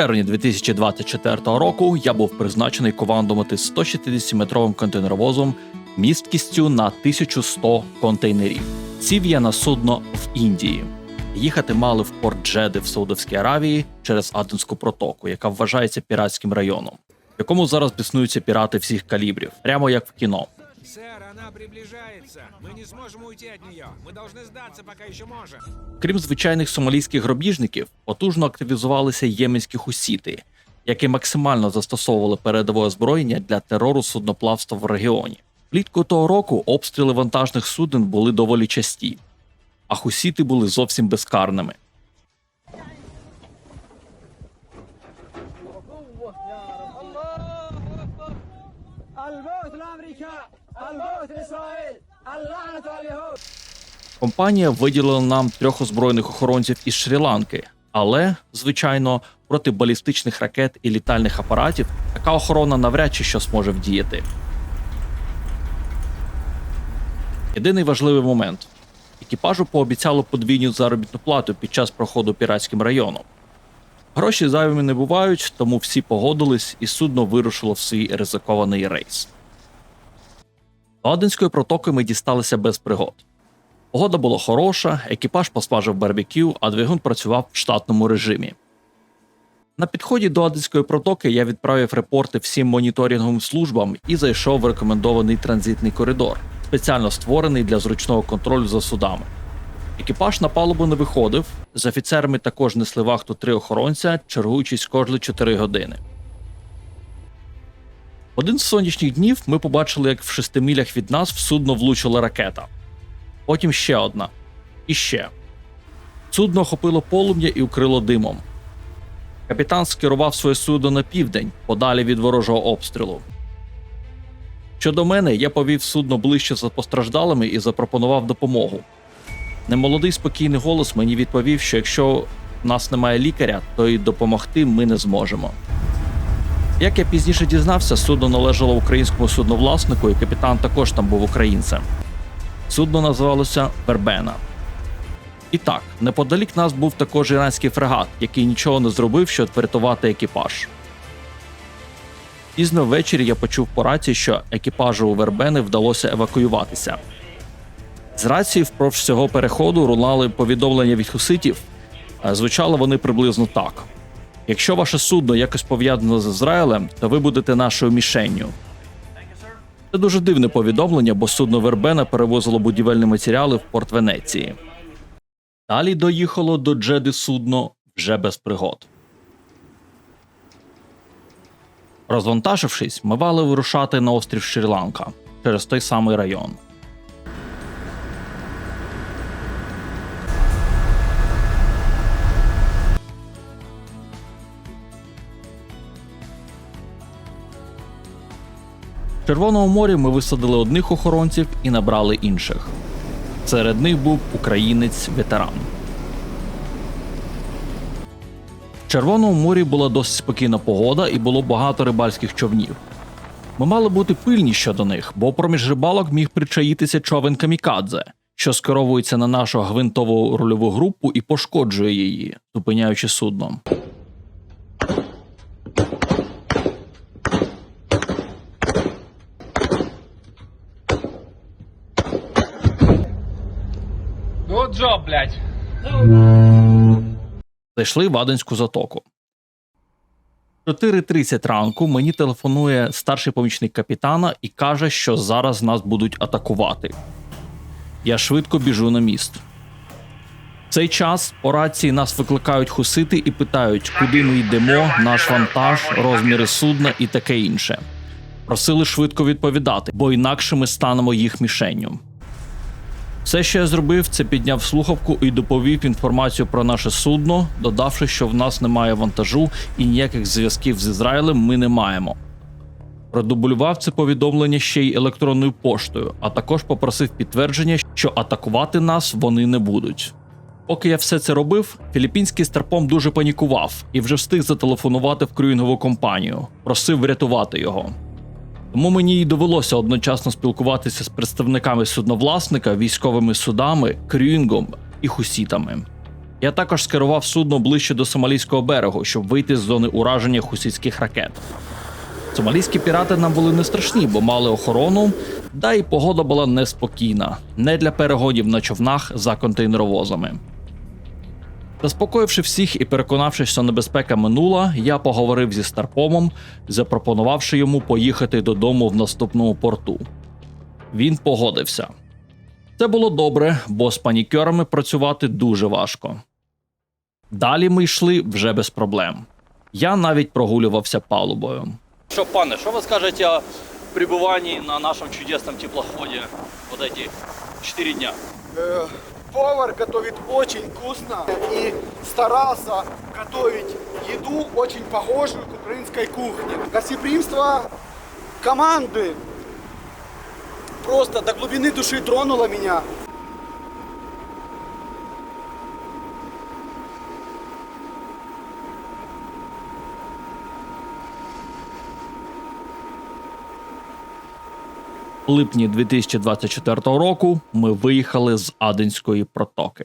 Червні 2024 року я був призначений командувати 160-метровим контейнеровозом місткістю на 1100 контейнерів. Сів я на судно в Індії. Їхати мали в порт Джеди в Саудовській Аравії через Аденську протоку, яка вважається піратським районом, в якому зараз біснуються пірати всіх калібрів, прямо як в кіно. Сэр, она приближается. Мы не сможем уйти от нее. Мы должны сдаться, пока еще можем. Крім звичайних сомалійських гробіжників, потужно активізувалися єменські хусіти, які максимально застосовували передове озброєння для терору судноплавства в регіоні. Влітку того року обстріли вантажних суден були доволі часті, а хусіти були зовсім безкарними. البوث لامريكا Компанія виділила нам трьох озброєних охоронців із Шрі-Ланки, але, звичайно, проти балістичних ракет і літальних апаратів така охорона навряд чи що зможе вдіяти. Єдиний важливий момент: екіпажу пообіцяло подвійну заробітну плату під час проходу піратським районом. Гроші зайвими не бувають, тому всі погодились, і судно вирушило в свій ризикований рейс. До Аденської протоки ми дісталися без пригод. Погода була хороша, екіпаж посмажив барбекю, а двигун працював в штатному режимі. На підході до Аденської протоки я відправив репорти всім моніторинговим службам і зайшов в рекомендований транзитний коридор, спеціально створений для зручного контролю за судами. Екіпаж на палубу не виходив, з офіцерами також несли вахту три охоронця, чергуючись кожні 4 години. Один з сонячних днів ми побачили, як в шести милях від нас в судно влучила ракета. Потім ще одна. І ще. Судно охопило полум'я і укрило димом. Капітан скерував своє судно на південь, подалі від ворожого обстрілу. Щодо мене, я повів судно ближче за постраждалими і запропонував допомогу. Немолодий спокійний голос мені відповів, що якщо в нас немає лікаря, то й допомогти ми не зможемо. Як я пізніше дізнався, судно належало українському судновласнику, і капітан також там був українцем. Судно називалося Вербена. І так, неподалік нас був також іранський фрегат, який нічого не зробив, щоб врятувати екіпаж. Пізно ввечері я почув по рації, що екіпажу Вербени вдалося евакуюватися. З рації впродовж всього переходу рулали повідомлення від хуситів. Звучали вони приблизно так: якщо ваше судно якось пов'язано з Ізраїлем, то ви будете нашою мішенню. Це дуже дивне повідомлення, бо судно Вербена перевозило будівельні матеріали в порт Венеції. Далі доїхало до Джеди судно вже без пригод. Розвантажившись, ми мали вирушати на острів Шрі-Ланка через той самий район. Червоному морі ми висадили одних охоронців і набрали інших. Серед них був українець-ветеран. В Червоному морі була досить спокійна погода і було багато рибальських човнів. Ми мали бути пильні щодо них, бо проміж рибалок міг причаїтися човен камікадзе, що скеровується на нашу гвинтову рульову групу і пошкоджує її, зупиняючи судном. Job, блядь. Зайшли в Аденську затоку. 4.30 ранку мені телефонує старший помічник капітана і каже, що зараз нас будуть атакувати. Я швидко біжу на міст. В цей час по рації нас викликають хусити і питають, куди ми йдемо, наш вантаж, розміри судна і таке інше. Просили швидко відповідати, бо інакше ми станемо їх мішенню. Все, що я зробив, це підняв слухавку і доповів інформацію про наше судно, додавши, що в нас немає вантажу і ніяких зв'язків з Ізраїлем ми не маємо. Продублював це повідомлення ще й електронною поштою, а також попросив підтвердження, що атакувати нас вони не будуть. Поки я все це робив, філіппінський старпом дуже панікував і вже встиг зателефонувати в крюїнгову компанію, просив врятувати його. Тому мені й довелося одночасно спілкуватися з представниками судновласника, військовими судами, крюїнгом і хусітами. Я також скерував судно ближче до сомалійського берегу, щоб вийти з зони ураження хусітських ракет. Сомалійські пірати нам були не страшні, бо мали охорону, да і погода була неспокійна, не для перегонів на човнах за контейнеровозами. Заспокоївши всіх і переконавшись, що небезпека минула, я поговорив зі Старпомом, запропонувавши йому поїхати додому в наступному порту. Він погодився. Це було добре, бо з панікерами працювати дуже важко. Далі ми йшли вже без проблем. Я навіть прогулювався палубою. Що, пане, що ви скажете о перебуванні на нашому чудесному теплоході вот эти 4 дня? Э, Повар готовит очень вкусно и старался готовить еду очень похожую к украинской кухне. Гостеприимство команды просто до глубины души тронуло меня. Липні 2024 року ми виїхали з Аденської протоки.